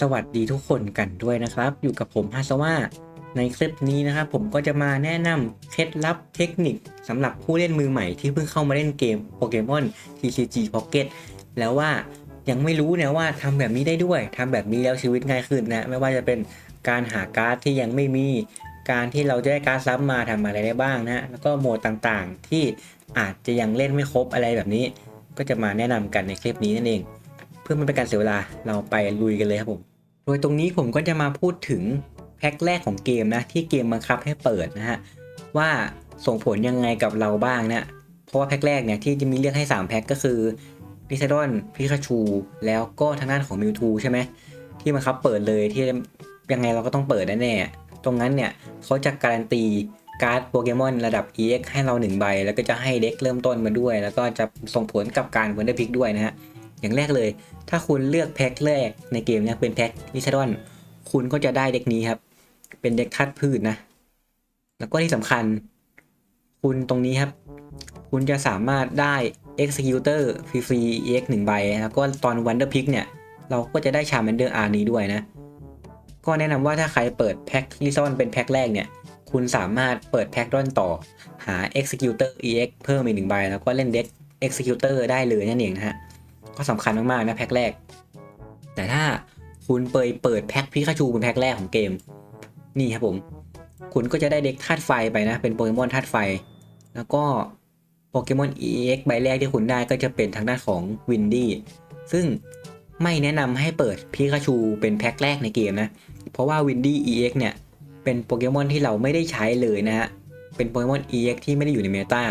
สวัสดีทุกคนกันด้วยนะครับ อยู่กับผมฮาสว่าในคลิปนี้นะครับผมก็จะมาแนะนำเคล็ดลับเทคนิคสำหรับผู้เล่นมือใหม่ที่เพิ่งเข้ามาเล่นเกมโปเกมอน TCG Pocket แล้วว่ายังไม่รู้นะว่าทำแบบนี้ได้ด้วยทำแบบนี้แล้วชีวิตง่ายขึ้นนะไม่ว่าจะเป็นการหาการ์ดที่ยังไม่มีการที่เราจะได้การ์ดซับมาทำอะไรได้บ้างนะแล้วก็โหมดต่างๆ ที่อาจจะยังเล่นไม่ครบอะไรแบบนี้ ก็จะมาแนะนำกันในคลิปนี้นั่นเอง เพื่อไม่เป็นการเสียเวลาเราไปลุยกันเลยครับผม โดยตรงนี้ผมก็จะมาพูดถึงแพ็คแรกของเกมนะที่เกมบังคับให้เปิดนะฮะว่าส่งผลยังไงกับเราบ้างนะเพราะว่าแพ็คแรกเนี่ยที่จะมีเลือกให้ 3 แพ็คก็คือพิซซดอนพิคาชูแล้วก็ทางด้านของมิวทูใช่ไหมที่บังคับเปิดเลยที่ยังไงเราก็ต้องเปิดแน่ๆตรงนั้นเนี่ยเขาจะการันตีการ์ดโปเกมอนระดับ EX ให้เรา 1 ใบ แล้วก็จะให้เด็กเริ่มต้นมาด้วย แล้วก็จะส่งผลกับการวันเดอร์พิกด้วยนะฮะ อย่างแรกเลย ถ้าคุณเลือกแพ็คแรกในเกมเนี้เป็นแพ็คลิซาดอน คุณก็จะได้เด็กนี้ครับ เป็นเด็กธาตุพืชนะ แล้วก็ที่สำคัญ คุณตรงนี้ครับ คุณจะสามารถได้ Executor ฟรีๆ EX 1ใบแล้วก็ตอน Wonder Pick เนี่ย เราก็จะได้ Charmander R นี้ด้วยนะ ก็แนะนำว่าถ้าใครเปิดแพ็คลิซอนเป็นแพ็คแรกเนี่ย คุณสามารถเปิดแพ็คด้อนต่อหา Executor EX เพิ่มอีกหนึ่งใบ แล้วก็เล่นเด็ก Executor ได้เลยนั่นเองนะฮะ ก็สำคัญมากๆนะแพ็คแรก แต่ถ้าคุณเปิดเปิดแพ็คพิคาชูเป็นแพ็คแรกของเกม นี่ครับผม คุณก็จะได้เด็กธาตุไฟไปนะ เป็นโปเกมอนธาตุไฟ แล้วก็โปเกมอน EX ใบแรกที่คุณได้ก็จะเป็นทางด้านของวินดี้ซึ่งไม่แนะนำให้เปิดพิคาชูเป็นแพ็คแรกในเกมนะ เพราะว่าวินดี้ EX เนี่ยเป็นโปเกมอนที่เราไม่ได้ใช้เลยนะฮะ เป็นโปเกมอน EX ที่ไม่ได้อยู่ในเมตา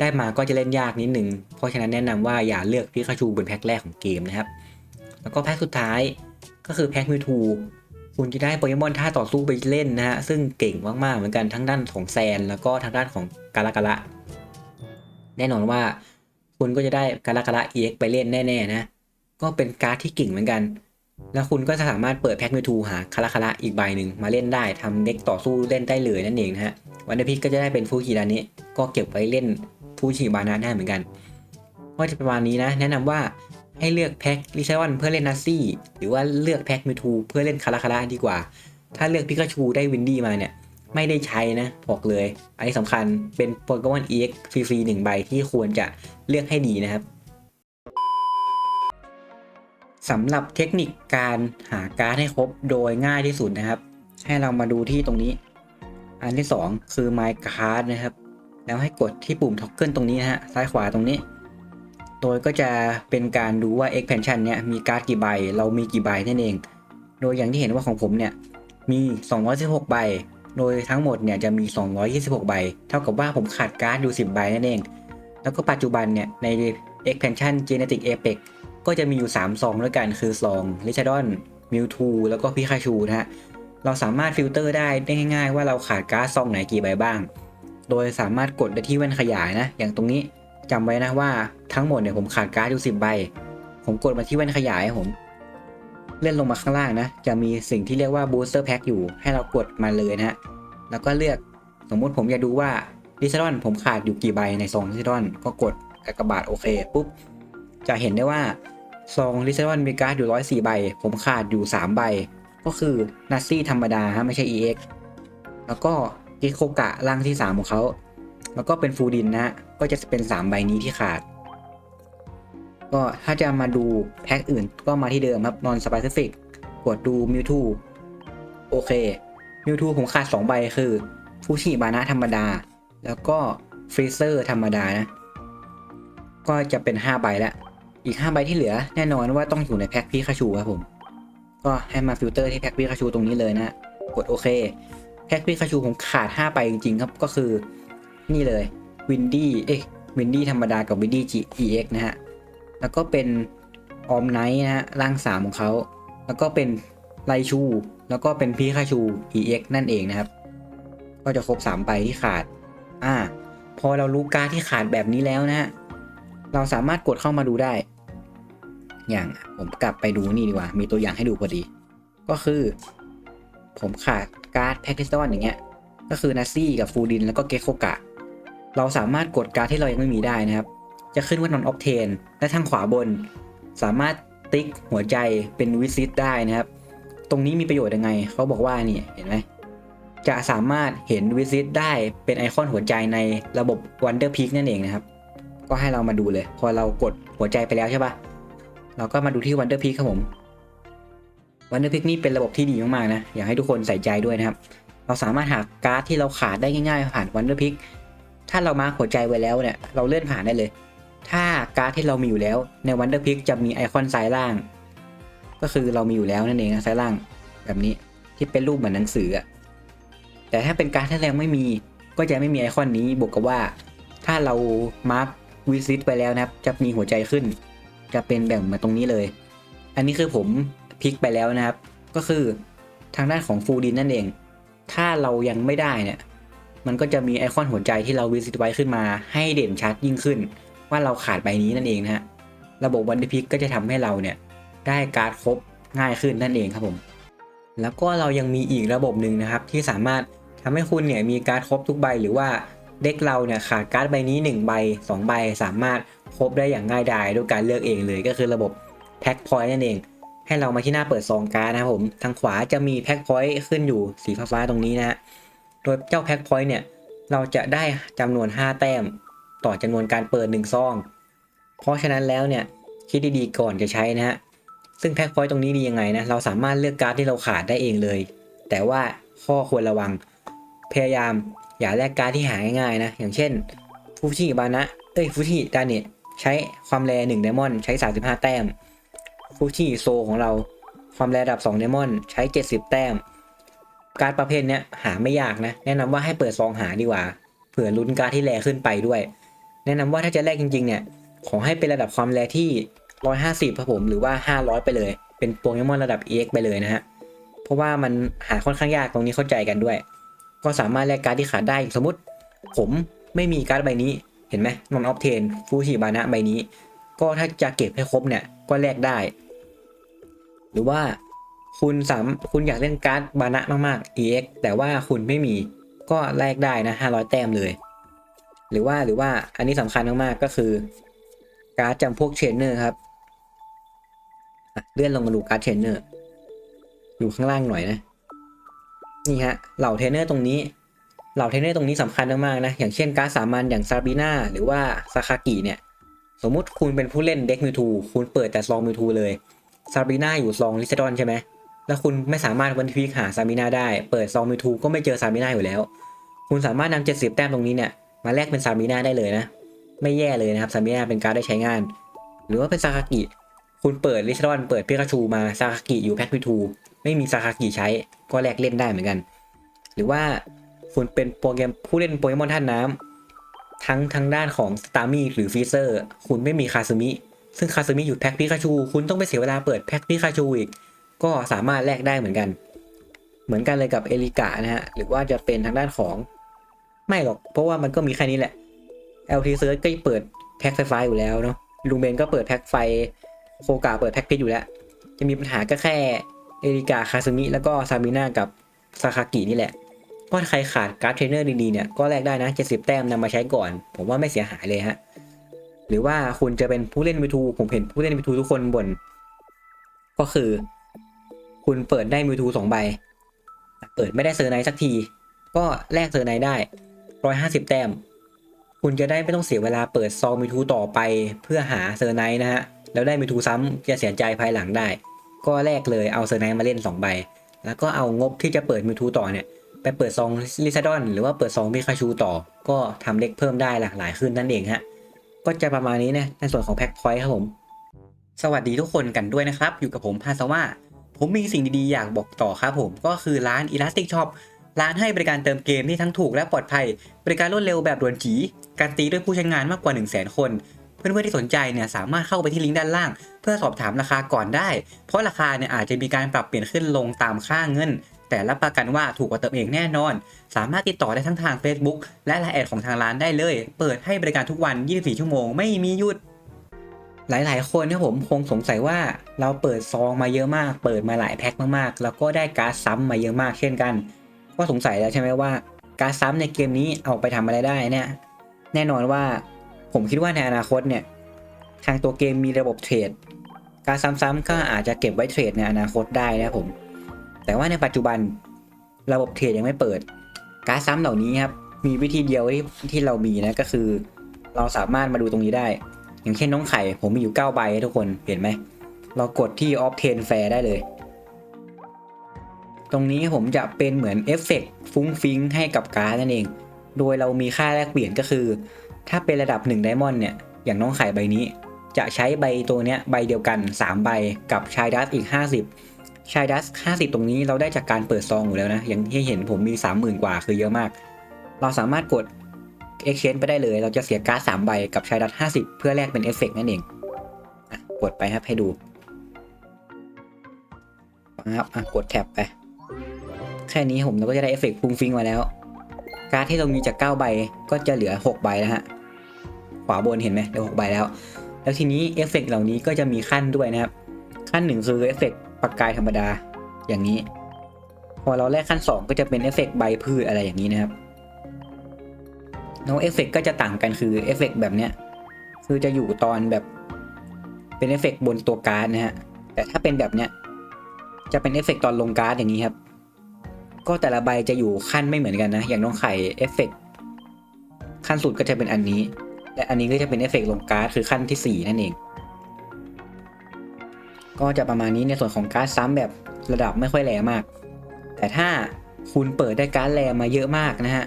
ได้มาก็จะเล่นยากนิดหนึ่งเพราะฉะนั้นแนะนำว่าอย่าเลือกพิคาชูเป็นแพ็คแรกของเกมนะครับ แล้วก็แพ็คสุดท้ายก็คือแพ็คมิวทูคุณจะได้โปเกมอนท่าต่อสู้ไปเล่นนะฮะซึ่งเก่งมากๆเหมือนกันทั้งด้านของแซน แล้วก็ทางด้านของกาลากาละ แน่นอนว่าคุณก็จะได้กาลากาละ EX ไปเล่นแน่ๆนะก็เป็นการ์ดที่เก่งเหมือนกัน แล้วคุณก็จะสามารถเปิดแพ็คมิวทูหาคาราคาระอีกใบหนึ่งมาเล่นได้ทำเด็กต่อสู้เล่นได้เลยนั่นเองนะฮะวันเดอร์พิกก็จะได้เป็นฟูจิดานี้ก็เก็บไว้เล่น ฟูจิบานะได้เหมือนกันก็จะประมาณนี้นะ แนะนำว่าให้เลือกแพ็คลิซาวันเพื่อเล่นนัซซี่ หรือว่าเลือกแพ็คมิทูเพื่อเล่นคาราคาระดีกว่า ถ้าเลือกพิกาชูได้วินดี้มาเนี่ยไม่ได้ใช้นะบอกเลย อันนี้สำคัญเป็นโปเกมอน EX ฟรีๆหนึ่งใบที่ควรจะเลือกให้ดีนะครับสำหรับเทคนิคการหาการ์ดให้ครบโดยง่ายที่สุดนะครับ ให้เรามาดูที่ตรงนี้ อันที่ 2 คือ My Card นะครับ แล้วให้กดที่ปุ่มท็อกเกิลตรงนี้นะฮะซ้ายขวาตรงนี้ โดยก็จะเป็นการดูว่า expansion เนี่ยมีการ์ดกี่ใบ เรามีกี่ใบนั่นเอง โดยอย่างที่เห็นว่าของผมเนี่ยมี 216 ใบ โดยทั้งหมดเนี่ยจะมี 226 ใบ เท่ากับว่าผมขาดการ์ดอยู่ 10 ใบนั่นเอง แล้วก็ปัจจุบันเนี่ยใน expansion genetic apex ก็จะมีอยู่ 3 ซองด้วยกันคือซองลิชาดอนมิวทูแล้วก็พิคาชูนะฮะ เราสามารถฟิลเตอร์ได้ได้ง่ายๆ ว่าเราขาดการ์ดซองไหนกี่ใบบ้าง โดยสามารถกดได้ที่แว่นขยายนะ อย่างตรงนี้จำไว้นะว่าทั้งหมดเนี่ยผมขาดการ์ดอยู่10ใบ ผมกดมาที่แว่นขยายผม เลื่อนลงมาข้างล่างนะ จะมีสิ่งที่เรียกว่า booster pack อยู่ ให้เรากดมาเลยนะฮะ แล้วก็เลือกสมมุติผมอยากดูว่าลิซอนผมขาดอยู่กี่ใบในซองลิซอนก็กดกากบาทโอเคปุ๊บ จะเห็นได้ว่าซองลิซอนมีการ์ดอยู่104ใบ ผมขาดอยู่3ใบ ก็คือนัซซี่ธรรมดาฮะไม่ใช่ EX แล้วก็ กิโคกะร่างที่ 3 ของเขา แล้วก็เป็นฟูดินนะฮะ ก็จะเป็น 3 ใบนี้ที่ขาด ก็ถ้าจะมาดูแพ็คอื่นก็มาที่เดิมครับนอนสปซิฟิกกดดูมิวทูโอเคมิวทูผมขาด 2 ใบคือฟูชิบานะธรรมดา แล้วก็ฟรีเซอร์ธรรมดานะ ก็จะเป็น 5 ใบแล้ว อีก 5 ใบที่เหลือแน่นอนว่าต้องอยู่ในแพ็คพีคาชูครับผม ก็ให้มาฟิลเตอร์ที่แพ็คพีคาชูตรงนี้เลยนะ กดโอเค แพ็คพีคาชูผมขาด5ใบจริงๆครับก็คือนี่เลยวินดี้เอ๊ะวินดี้ธรรมดากับวินดี้ GEX นะฮะ แล้วก็เป็นออมไนท์นะฮะร่าง 3 ของเขา แล้วก็เป็นไลชู แล้วก็เป็นพีคาชู EX นั่นเองนะครับ ก็จะครบ 3 ใบที่ขาด อ่า พอเรารู้การที่ขาดแบบนี้แล้วนะฮะ เราสามารถกดเข้ามาดูได้ อย่างผมกลับไปดูนี่ดีกว่า มีตัวอย่างให้ดูพอดี ก็คือ ผมขาด การ์ดแพ็กเกจตอนอย่างเงี้ย ก็คือนัซซี่กับฟูดินแล้วก็เกโคกะ เราสามารถกดการ์ดที่เรายังไม่มีได้นะครับ จะขึ้นว่านอนออฟเทนและทางขวาบน สามารถติ๊กหัวใจเป็นวิซิตได้นะครับ ตรงนี้มีประโยชน์ยังไง เขาบอกว่านี่เห็นไหมจะสามารถเห็นวิซิตได้เป็นไอคอนหัวใจในระบบ Wonder Peak นั่นเองนะครับ ก็ให้เรามาดูเลย พอเรากดหัวใจไปแล้วใช่ปะเราก็มาดูที่ Wonder Peak ครับผม Wonder Peak นี่เป็นระบบที่ดีมากๆนะ อยากให้ทุกคนใส่ใจด้วยนะครับ เราสามารถหาการ์ดที่เราขาดได้ง่ายๆ ผ่าน Wonder Peak ถ้าเรามารหัวใจไว้แล้วเนี่ย เราเลื่อนผ่านได้เลย ถ้าการ์ดที่เรามีอยู่แล้วใน Wonder Peak จะมีไอคอนซ้ายล่าง ก็คือเรามีอยู่แล้วนั่นเองซ้ายล่างแบบนี้ที่เป็นรูปเหมือนหนังสืออะแต่ถ้าเป็นการ์ดที่เราไม่มีก็จะไม่มีไอคอนนี้บวกกับว่า ถ้าเรามาร์ควิซิตไปแล้วนะครับ จะมีหัวใจขึ้น จะเป็นแบ่งมาตรงนี้เลย อันนี้คือผม พลิกไปแล้วนะครับ ก็คือทางด้านของฟูดินนั่นเอง ถ้าเรายังไม่ได้เนี่ย มันก็จะมีไอคอนหัวใจที่เราวิซิตไว้ขึ้นมาให้เด่นชัดยิ่งขึ้น ว่าเราขาดใบนี้นั่นเองนะฮะ ระบบวันเดพิกก็จะทำให้เราเนี่ยได้การ์ดครบง่ายขึ้นนั่นเองครับผม แล้วก็เรายังมีอีกระบบหนึ่งนะครับ ที่สามารถทำให้คุณเนี่ยมีการ์ดครบทุกใบหรือว่าเด็กเราเนี่ยขาดการ์ดใบนี้ 1 ใบ 2 ใบสามารถครบได้อย่างง่ายดายด้วยการเลือกเองเลยก็คือระบบแพ็คพอยต์นั่นเอง ให้เรามาที่หน้าเปิดซองการ์ดนะครับผม ทางขวาจะมีแพ็คพอยต์ขึ้นอยู่สีฟ้าๆตรงนี้นะฮะ โดยเจ้าแพ็คพอยต์เนี่ย เราจะได้จำนวน 5 แต้ม ต่อจำนวนการเปิด1ซอง เพราะฉะนั้นแล้วเนี่ยคิดดีๆก่อนจะใช้นะฮะ ซึ่งแพ็คพอยต์ตรงนี้ดียังไงนะ เราสามารถเลือกการ์ดที่เราขาดได้เองเลย แต่ว่าข้อควรระวัง พยายามอย่าแลกการ์ดที่หาง่ายๆนะ อย่างเช่นฟูชิบานะ เอ้ยฟูชิดาเนตใช้ความแรง1ไดมอนด์ใช้ 35 แต้ม ฟูชิโซของเรา ความแรระดับ2ไดมอนใช้ 70 แต้ม การประเภทเนี้ยหาไม่ยากนะ แนะนำว่าให้เปิดซองหาดีกว่า เผื่อลุ้นการที่แรขึ้นไปด้วย แนะนำว่าถ้าจะแลกจริงๆเนี่ย ขอให้เป็นระดับความแรที่ 150ครับผมหรือว่า 500 ไปเลย เป็นโปเกมอนระดับ EX ไปเลยนะฮะ เพราะว่ามันหาค่อนข้างยากตรงนี้เข้าใจกันด้วย ก็สามารถแลกการที่ขาดได้สมมติ ผมไม่มีการ์ดใบนี้เห็นไหมนอนออฟเทนฟูชิบานะใบนี้ ก็ถ้าจะเก็บให้ครบเนี่ย ก็แลกได้ หรือว่าคุณสามคุณอยากเล่นการ์ดบานะมากๆ EX แต่ว่าคุณไม่มีก็แลกได้นะ 500 แต้มเลย หรือว่าหรือว่าอันนี้สำคัญมากๆก็คือ การ์ดจำพวกเทรนเนอร์ครับเลื่อนลงมาดูการ์ดเทรนเนอร์อยู่ข้างล่างหน่อยนะ นี่ฮะเหล่าเทรนเนอร์ตรงนี้เหล่าเทรนเนอร์ตรงนี้สำคัญมากๆนะ อย่างเช่นการ์ดสามัญอย่างซาบีนาหรือว่าซาคากิเนี่ย สมมุติคุณเป็นผู้เล่นเด็กมิวทูคุณเปิดแต่ซองมิวทูเลย ซาบีนาอยู่ซองลิซดอนใช่ไหมแล้วคุณไม่สามารถวันทีหาซาบีนาได้ เปิดซองมิทูก็ไม่เจอซาบีนาอยู่แล้ว คุณสามารถนำ70 แต้มตรงนี้เนี่ยมาแลกเป็นซาบีนาได้เลยนะ ไม่แย่เลยนะครับซาบีนาเป็นการ์ดได้ใช้งาน หรือว่าเป็นซาคากิ คุณเปิดลิซดอนเปิดพิกาชูมาซาคากิอยู่แพ็คพิทูไม่มีซาคากิใช้ก็แลกเล่นได้เหมือนกัน หรือว่าคุณเป็นโปรแกรมผู้เล่นโปเกมอนท่านน้ำทั้งทางด้านของสตาร์มี่หรือฟีเซอร์ คุณไม่มีคาซึมิ ซึ่งคาซึมิอยู่แพ็คพิกาชูคุณต้องไปเสียเวลาเปิดแพ็คพิกาชูอีก ก็สามารถแลกได้เหมือนกัน เหมือนกันเลยกับเอลิกานะฮะ หรือว่าจะเป็นทางด้านของ ไม่หรอก เพราะว่ามันก็มีแค่นี้แหละ LT Search ก็เปิดแพ็คไฟฟ้าอยู่แล้วเนาะลูเมนก็เปิดแพ็คไฟโฟกาเปิดแพ็คพิษอยู่แล้ว จะมีปัญหาก็แค่เอริกาคาซึมิแล้วก็ซาบิน่ากับซาคากินี่แหละก็ใครขาดการ์ดเทรนเนอร์ดีๆเนี่ยก็แลกได้นะ 70 แต้มนำมาใช้ก่อน ผมว่าไม่เสียหายเลยฮะ หรือว่าคุณจะเป็นผู้เล่นมิวทูผมเห็นผู้เล่นมิวทูทุกคนบน่นก็คือ คุณเปิดได้มิวทูสองใบ เปิดไม่ได้เซอร์ไนท์สักที ก็แลกเซอร์ไนท์ได้150แต้ม คุณจะได้ไม่ต้องเสียเวลาเปิดซองมิวทูต่อไปเพื่อหาเซอร์ไนท์นะฮะ แล้วได้มิวทูซ้ำจะเสียใจภายหลังได้ ก็แลกเลยเอาเซอร์ไนท์มาเล่น2ใบ แล้วก็เอางบที่จะเปิดมิวทูต่อเนี่ย ไปเปิดซองลิซาดอน หรือว่าเปิดซองพิคาชูต่อ ก็ทำเด็กเพิ่มได้หลากหลายขึ้นนั่นเองฮะ ก็จะประมาณนี้นะในส่วนของแพ็คพอยต์ครับผม สวัสดีทุกคนกันด้วยนะครับ อยู่กับผมพาสว่า ผมมีสิ่งดีๆ อยากบอกต่อครับผม ก็คือร้าน Elastic Shop ร้านให้บริการเติมเกมที่ทั้งถูกและปลอดภัย บริการรวดเร็วแบบด่วนจีการตีด้วยผู้ใช้งานมากกว่า 1 0 0 0 0แคน เพื่อนๆที่สนใจเนี่ยสามารถเข้าไปที่ลิงก์ด้านล่าง เพื่อสอบถามราคาก่อนได้ เพราะราคาเนี่ยอาจจะมีการปรับเปลี่ยนขึ้นลงตามค่าเงิน แต่รับประกันว่าถูกกว่าเติมเองแน่นอน สามารถติดต่อได้ทั้งทาง Facebook และไลน์แอดของทางร้านได้เลย เปิดให้บริการทุกวัน 24 ชั่วโมงไม่มีหยุดหลาย ๆ คนเนี่ยผมคงสงสัยว่าเราเปิดซองมาเยอะมาก เปิดมาหลายแพ็คมาก ๆ แล้วก็ได้การ์ดซ้ำมาเยอะมากเช่นกัน ก็สงสัยแล้วใช่ไหมว่าการ์ดซ้ำในเกมนี้เอาไปทำอะไรได้เนี่ย แน่นอนว่าผมคิดว่าในอนาคตเนี่ยทางตัวเกมมีระบบเทรด การซ้ำๆก็อาจจะเก็บไว้เทรดในอนาคตได้นะผม แต่ว่าในปัจจุบันระบบเทรดยังไม่เปิด การ์ดซ้ำเหล่านี้ครับมีวิธีเดียวที่ที่เรามีนะก็คือ เราสามารถมาดูตรงนี้ได้ อย่างเช่นน้องไข่ผมมีอยู่9ใบทุกคนเห็นไหมเรากดที่ Off 10 Fair ได้เลย ตรงนี้ผมจะเป็นเหมือนเอฟเฟกต์ฟุ้งฟิ้งให้กับการ์ดนั่นเอง โดยเรามีค่าแลกเปลี่ยนก็คือ ถ้าเป็นระดับ1ไดมอนด์เนี่ยอย่างน้องไข่ใบนี้ จะใช้ใบตัวเนี้ยใบเดียวกัน 3 ใบกับชายดัสอีก 50 ชายดัส50 ตรงนี้เราได้จากการเปิดซองอยู่แล้วนะ อย่างที่เห็นผมมี 30,000 กว่าคือเยอะมาก เราสามารถกด exchange ไปได้เลย เราจะเสียการ์ด3ใบกับชายดัส50 เพื่อแลกเป็นเอฟเฟกต์นั่นเองอกดไปครับให้ดูครับกดแท็บไป แค่นี้ผมเราก็จะได้เอฟเฟกต์ฟุ้งฟิ้งมาแล้ว การ์ดที่เรามีจาก 9 ใบก็จะเหลือ 6 ใบแล้วฮะ ขวาบนเห็นไหมเหลือ6ใบแล้ว แล้วทีนี้เอฟเฟกต์เหล่านี้ก็จะมีขั้นด้วยนะครับ ขั้นหนึ่งคือเอฟเฟกต์ ประกายธรรมดาอย่างนี้ พอเราแลกขั้น 2 ก็จะเป็นเอฟเฟกต์ใบพืชอะไรอย่างนี้นะครับแล้วเอฟเฟกต์ก็จะต่างกันคือเอฟเฟกต์แบบเนี้ยคือจะอยู่ตอนแบบเป็นเอฟเฟกต์บนตัวการ์ดนะฮะแต่ถ้าเป็นแบบเนี้ยจะเป็นเอฟเฟกต์ตอนลงการ์ดอย่างนี้ครับ ก็แต่ละใบจะอยู่ขั้นไม่เหมือนกันนะ อย่างน้องไข่เอฟเฟกต์ขั้นสุดก็จะเป็นอันนี้ และอันนี้ก็จะเป็นเอฟเฟกต์ลงการ์ดคือขั้นที่ 4 นั่นเอง ก็จะประมาณนี้ในส่วนของการ์ดซ้ำแบบระดับไม่ค่อยแรงมาก แต่ถ้าคุณเปิดได้การ์ดแรงมาเยอะมากนะฮะ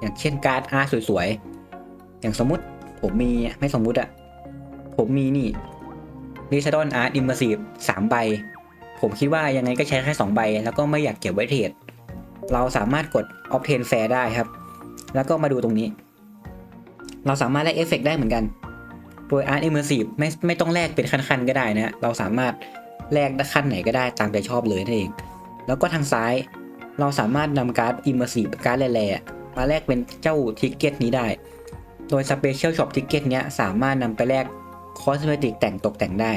อย่างเช่นการ์ดอาร์สวยๆ อย่างสมมุติผมมีไม่สมมุติอะผมมีนี่ r e s a d o n Art Immersive 3ใบ ผมคิดว่ายังไงก็ใช้แค่2ใบ แล้วก็ไม่อยากเก็บไว้เทรดเราสามารถกด Obtain Fair ได้ครับ แล้วก็มาดูตรงนี้ เราสามารถแลกเอฟเฟกได้เหมือนกัน โดย Art Immersive ไม่ไม่ต้องแลกเป็นขั้นๆ ก็ได้นะเราสามารถแลกขั้นไหนก็ได้ตามใจชอบเลยนั่นเอง แล้วก็ทางซ้ายเราสามารถนำการ์ด Immersive การ์ดแร่ๆมาแลกเป็นเจ้าทิกเก็ตนี้ได้ โดย Special Shop Ticket เนี้ยสามารถนำไปแลกคอสเมติกแต่งตกแต่งได้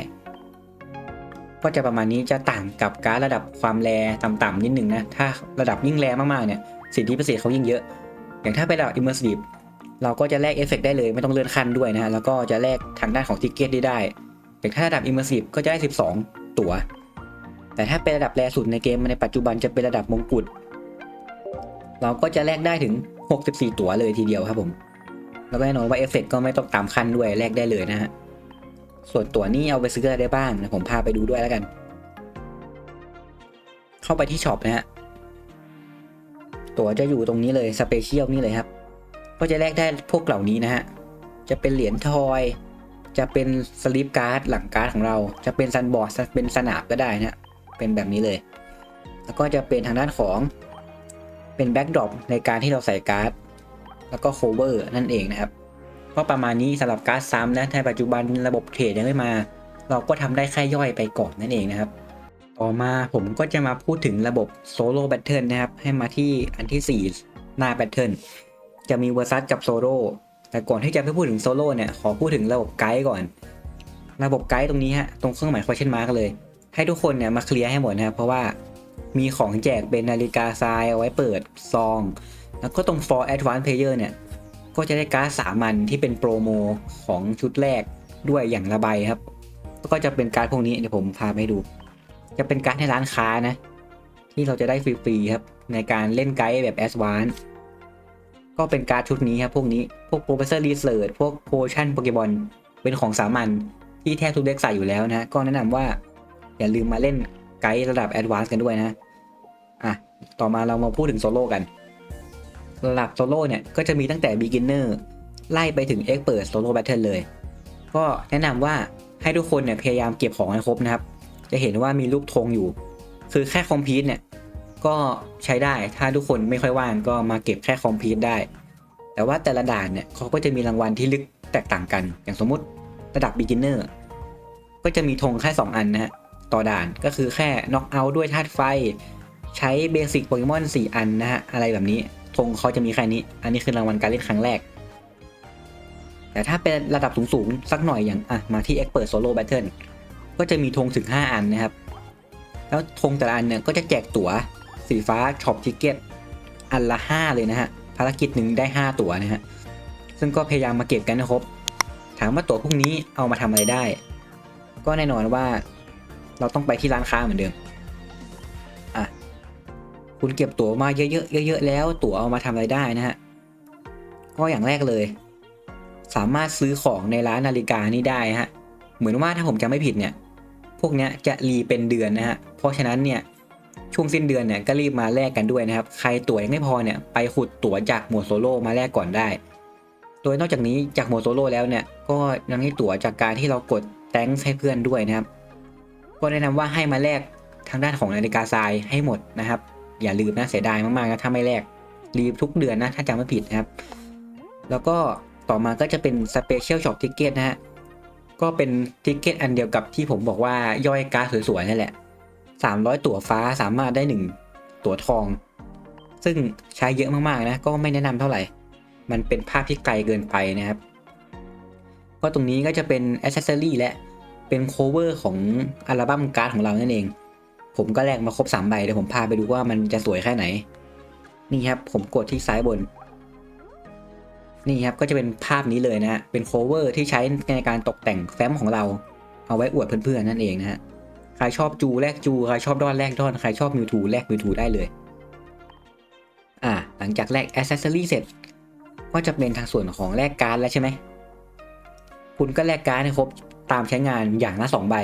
ก็จะประมาณนี้จะต่างกับการ์ดระดับความแรต่ำๆนิดหนึ่งนะ ถ้าระดับยิ่งแรมากๆเนี่ยสิทธิพิเศษเขายิ่งเยอะ อย่างถ้าเป็นระดับ Immersive เร เราก็จะแลกเอฟเฟกได้เลยไม่ต้องเลื่อนขั้นด้วยนะฮะแล้วก็จะแลกทางด้านของทิกเก็ตได้ได้แต่ถ้าระดับ Immersive ก็จะได้ 12 ตั๋ว แต่ถ้าเป็นระดับแรสุดในเกมในปัจจุบันจะเป็นระดับมงกุฎเราก็จะแลกได้ถึง 64 ตั๋วเลยทีเดียวครับผม แล้วก็แน่นอนว่าเอฟเฟกก็ไม่ต้องตามขั้นด้วยแลกได้เลยนะฮะส่วนตั๋วนี้เอาไปซื้ออะไรได้บ้างนะผมพาไปดูด้วยแล้วกัน เข้าไปที่ช็อปนะฮะตั๋วจะอยู่ตรงนี้เลยสเปเชียลนี่เลยครับ ก็จะแลกได้พวกเหล่านี้นะฮะ จะเป็นเหรียญทอย จะเป็นสลิปการ์ดหลังการ์ดของเรา จะเป็นซันบอร์ดเป็นสนามก็ได้นะเป็นแบบนี้เลย แล้วก็จะเป็นทางด้านของเป็นแบ็กดรอปในการที่เราใส่การ์ด แล้วก็โคเวอร์นั่นเองนะครับก็ประมาณนี้สำหรับการ์ดซ้ำนะในปัจจุบันระบบเทรดยังไม่มา เราก็ทำได้แค่ย่อยไปก่อนนั่นเองนะครับ ต่อมาผมก็จะมาพูดถึงระบบโซโล่แบทเทิลนะครับ ให้มาที่อันที่ 4 หน้าแบทเทิล จะมีเวอร์ซัสกับโซโล่แต่ก่อนที่จะไปพูดถึงโซโล่เนี่ยขอพูดถึงระบบไกด์ก่อน ระบบไกด์ตรงนี้ฮะตรงเครื่องหมาย question mark เลย ให้ทุกคนเนี่ยมาเคลียร์ให้หมดนะครับเพราะว่ามีของแจกเป็นนาฬิกาทรายเอาไว้เปิดซอง แล้วก็ตรง for advanced player เนี่ย ก็จะได้การ์ดสามัญที่เป็นโปรโมของชุดแรกด้วยอย่างละใบครับ ก็จะเป็นการ์ดพวกนี้เดี๋ยวผมพาไปดู จะเป็นการ์ดในร้านค้านะ ที่เราจะได้ฟรีๆครับ ในการเล่นไกด์แบบแอสวาน ก็เป็นการ์ดชุดนี้ครับพวกนี้พวก Professor Research พวก Potion Pokemon เป็นของสามัญที่แทบทุกเด็กใส่อยู่แล้วนะก็แนะนำว่าอย่าลืมมาเล่นไกด์ระดับแอดวานซ์กันด้วยนะอะต่อมาเรามาพูดถึงโซโล่กันระดับโซโล่เนี่ยก็จะมีตั้งแต่ beginner ไล่ไปถึง expert solo battle เลย ก็แนะนำว่าให้ทุกคนเนี่ยพยายามเก็บของให้ครบนะครับ จะเห็นว่ามีรูปธงอยู่ คือแค่คอมพิวเนี่ย ก็ใช้ได้ถ้าทุกคนไม่ค่อยว่างก็มาเก็บแค่คอมพิวได้ แต่ว่าแต่ละด่านเนี่ยเขาก็จะมีรางวัลที่ลึกแตกต่างกัน อย่างสมมุติระดับ beginner ก็จะมีธงแค่ 2 อันนะฮะต่อด่านก็คือแค่ knock out ด้วยธาตุไฟ ใช้เบสิกโปเกมอน4 อันนะฮะอะไรแบบนี้ธงเขาจะมีแค่นี้ อันนี้คือรางวัลการเล่นครั้งแรก แต่ถ้าเป็นระดับสูงๆสักหน่อยอย่างอะมาที่ Expert Solo Battle ก็จะมีธงถึง 5 อันนะครับ แล้วธงแต่ละอันเนี่ยก็จะแจกตั๋ว สีฟ้าช็อปทิเก็ตอันละ 5 เลยนะฮะ ภารกิจหนึ่งได้ 5 ตั๋วนะฮะ ซึ่งก็พยายามมาเก็บกันนะครับ ถามว่าตั๋วพวกนี้เอามาทำอะไรได้ ก็แน่นอนว่าเราต้องไปที่ร้านค้าเหมือนเดิมอะคุณเก็บตั๋วมาเยอะๆเยอะๆแล้ว ตั๋วเอามาทำอะไรได้นะฮะ ก็อย่างแรกเลย สามารถซื้อของในร้านนาฬิกานี่ได้ฮะ เหมือนว่าถ้าผมจำไม่ผิดเนี่ย พวกเนี้ยจะรีเป็นเดือนนะฮะ เพราะฉะนั้นเนี่ย ช่วงสิ้นเดือนเนี่ยก็รีบมาแลกกันด้วยนะครับ ใครตั๋วยังไม่พอเนี่ยไปขุดตั๋วจากหมวดโซโล่มาแลกก่อนได้ โดยนอกจากนี้จากหมวดโซโล่แล้วเนี่ยก็ยังให้ตั๋วจากการที่เรากดแตงให้เพื่อนด้วยนะครับ ก็แนะนำว่าให้มาแลกทางด้านของนาฬิกาทรายให้หมดนะครับ อย่าลืมนะเสียดายมากๆนะถ้าไม่แลกรีบทุกเดือนนะถ้าจำไม่ผิดนะครับ แล้วก็ต่อมาก็จะเป็น Special Shop Ticket นะฮะก็เป็นทิกเก็ตอันเดียวกับที่ผมบอกว่าย่อยการ์ดสวยๆนั่นแหละ 300 ตั๋วฟ้าสามารถได้ 1 ตั๋วทอง ซึ่งใช้เยอะมากๆนะก็ไม่แนะนำเท่าไหร่ มันเป็นภาพที่ไกลเกินไปนะครับ ก็ตรงนี้ก็จะเป็นอ c เซ s ซอรี่และเป็นโคเวอร์ของอัลบั้มการ์ดของเรานั่นเอง ผมก็แลกมาครบ3ใบเดี๋ยวผมพาไปดูว่ามันจะสวยแค่ไหน นี่ครับผมกดที่ซ้ายบน นี่ครับก็จะเป็นภาพนี้เลยนะฮะเป็นโคเวอร์ที่ใช้ในการตกแต่งแฟ้มของเรา เอาไว้อวดเพื่อนๆนั่นเองนะฮะ รชอบจูแลกจูใครชอบดอนแลกดอนใครชอบมิวทูแลกมิวทูได้เลย อ่าหลังจากแลกอ c เซ s ซอรี่เสร็จ ก็จะเป็นทางส่วนของแลกการ์ดแล้วใช่ไหมคุณก็แลกการ์ดให้ครบตามใช้งานอย่างละสองใบ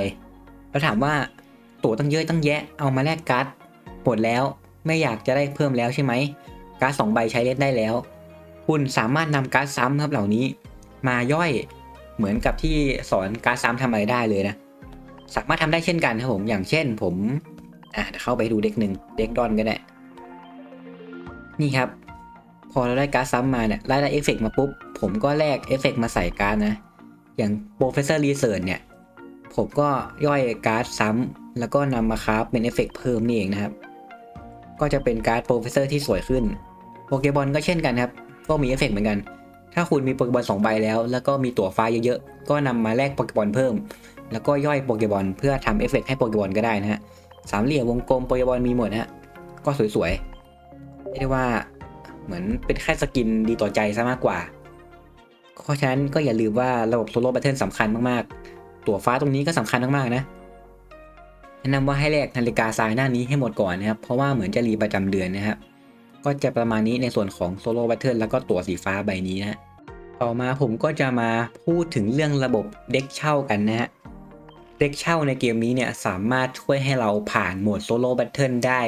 แล้วถามว่าตั๋วตั้งเยอะตั้งแยะเอามาแลกการ์ดหมดแล้วไม่อยากจะได้เพิ่มแล้วใช่ไหมการ์ดสองใบใช้เล่นได้แล้ว คุณสามารถนำการ์ดซ้ำครับเหล่านี้ มาย่อยเหมือนกับที่สอนการ์ดซ้ำทำอะไรได้เลยนะ สามารถทำได้เช่นกันครับผมอย่างเช่นผมอะเข้าไปดูเด็กหนึ่งเด็กดอนก็ได้นี่ครับ พอเราได้การ์ดซ้ำมาเนี่ยได้ได้เอฟเฟกต์มาปุ๊บ ผมก็แลกเอฟเฟกต์มาใส่การ์ดนะ อย่าง Professor Research เนี่ย ผมก็ย่อยการ์ดซ้ำแล้วก็นำมาคราฟเป็นเอฟเฟกต์เพิ่มนี่เองนะครับ ก็จะเป็นการ์ด Professor ที่สวยขึ้นโปเกบอลก็เช่นกันครับ ก็มีเอฟเฟกต์เหมือนกัน ถ้าคุณมีโปเกบอล2ใบแล้ว แล้วก็มีตั๋วฟ้าเยอะๆ ก็นำมาแลกโปเกบอลเพิ่ม แล้วก็ย่อยโปเกบอลเพื่อทำเอฟเฟกต์ให้โปเกบอลก็ได้นะฮะสามเหลี่ยมวงกลมโปเกบอลมีหมดนะฮะก็สวยๆเรียกได้ว่าเหมือนเป็นแค่สกินดีต่อใจซะมากกว่า เพราะฉะนั้นก็อย่าลืมว่าระบบโซโล่แบทเทิลสำคัญมากๆ ตั๋วฟ้าตรงนี้ก็สำคัญมากๆนะแนะนำว่าให้แลกนาฬิกาทรายหน้านี้ให้หมดก่อนนะครับ เพราะว่าเหมือนจะรีประจำเดือนนะครับ ก็จะประมาณนี้ในส่วนของโซโล่แบทเทิลแล้วก็ตั๋วสีฟ้าใบนี้นะ ต่อมาผมก็จะมาพูดถึงเรื่องระบบเด็กเช่ากันนะฮะ เด็กเช่าในเกมนี้เนี่ยสามารถช่วยให้เราผ่านโหมดโซโล่แบทเทิลได้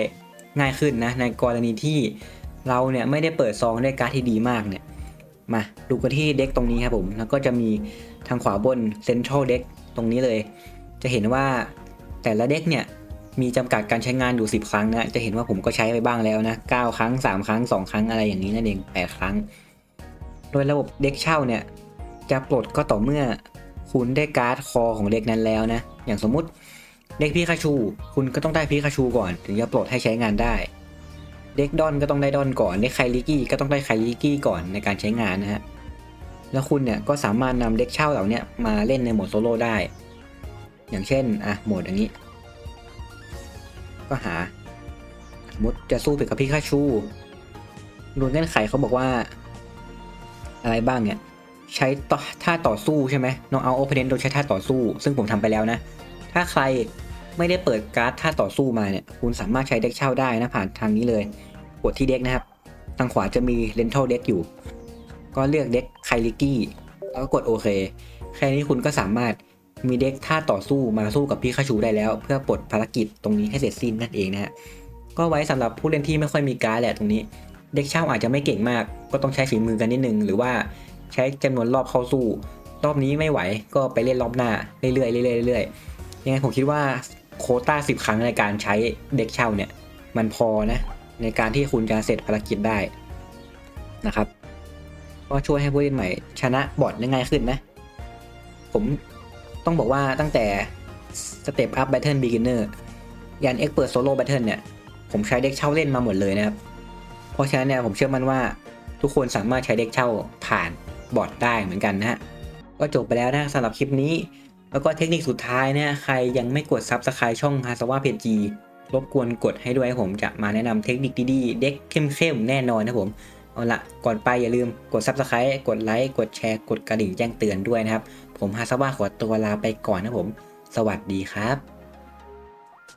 ง่ายขึ้นนะในกรณีที่เราเนี่ยไม่ได้เปิดซองด้วยการ์ดที่ดีมากเนี่ยมาดูกันที่เด็กตรงนี้ครับผมแล้วก็จะมีทางขวาบนเซนทรัลเด็กตรงนี้เลย จะเห็นว่าแต่ละเด็กเนี่ยมีจำกัดการใช้งานอยู่ 10 ครั้งนะ จะเห็นว่าผมก็ใช้ไปบ้างแล้วนะ9ครั้ง 3 ครั้ง 2 ครั้งอะไรอย่างนี้นั่นเอง8ครั้ง โดยระบบเด็กเช่าเนี่ยจะปลดก็ต่อเมื่อ คุณได้การ์ดคอของเด็กนั้นแล้วนะ อย่างสมมุติเด็กพีคาชู คุณก็ต้องได้พีคาชูก่อน ถึงจะปลดให้ใช้งานได้ เด็กดอนก็ต้องได้ดอนก่อน เด็กไคลิกี้ก็ต้องได้ไคลิกี้ก่อนในการใช้งานนะฮะ แล้วคุณเนี่ยก็สามารถนำเด็กเช่าเหล่านี้มาเล่นในโหมดโซโล่ได้ อย่างเช่นอะโหมดอย่างนี้ ก็หาสมมติจะสู้ไปกับพิคาชูดูเงื่อนไขเขาบอกว่า อะไรบ้างเนี่ย ใช้ท่าต่อสู้ใช่ไหมน้องเอาโอเพนเดนโดยใช้ท่าต่อสู้ ซึ่งผมทำไปแล้วนะ ถ้าใครไม่ได้เปิดการ์ดท่าต่อสู้มาเนี่ย คุณสามารถใช้เด็กเช่าได้นะผ่านทางนี้เลย กดที่เด็กนะครับ ทางขวาจะมีเลนทัลเด็กอยู่ ก็เลือกเด็กไคลิกี้แล้วก็กดโอเค แค่นี้คุณก็สามารถมีเด็กท่าต่อสู้มาสู้กับพี่คาชูได้แล้ว เพื่อปลดภารกิจตรงนี้ให้เสร็จสิ้นนั่นเองนะฮะ ก็ไว้สำหรับผู้เล่นที่ไม่ค่อยมีการ์ดแหละตรงนี้ เด็กเช่าอาจจะไม่เก่งมาก ก็ต้องใช้ฝีมือกันนิดนึง หรือว่า ใช้จำนวนรอบเข้าสู้ รอบนี้ไม่ไหวก็ไปเล่นรอบหน้าเรื่อยๆเรื่อยๆเรื่อยๆยังไงผมคิดว่าโคต้า10ครั้งในการใช้เด็กเช่าเนี่ย มันพอนะ ในการที่คุณจะเสร็จภารกิจได้นะครับก็ช่วยให้ผู้เล่นใหม่ ชนะบอทได้ง่ายขึ้นนะ ผมต้องบอกว่าตั้งแต่สเต็ปอัพแบทเทิลบิกิเนอร์ยันเอ็กเปิดโซโล่แบทเทิลเนี่ย ผมใช้เด็กเช่าเล่นมาหมดเลยนะครับ เพราะฉะนั้นเนี่ยผมเชื่อมั่นว่าทุกคนสามารถใช้เด็กเช่าผ่าน บอทได้เหมือนกันนะฮะก็จบไปแล้วนะสำหรับคลิปนี้ แล้วก็เทคนิคสุดท้ายเนี่ยใครยังไม่กด Subscribe ช่อง h a s a w a p g รบกวนกดให้ด้วยผมจะมาแนะนำเทคนิคดีๆ เด็กเข้มๆแน่นอนนะผมเอาละก่อนไปอย่าลืมกด Subscribe กดไลค์กดแชร์กดกระดิ่งแจ้งเตือนด้วยนะครับ ผมฮาซาว่าขอตัวลาไปก่อนนะผม สวัสดีครับ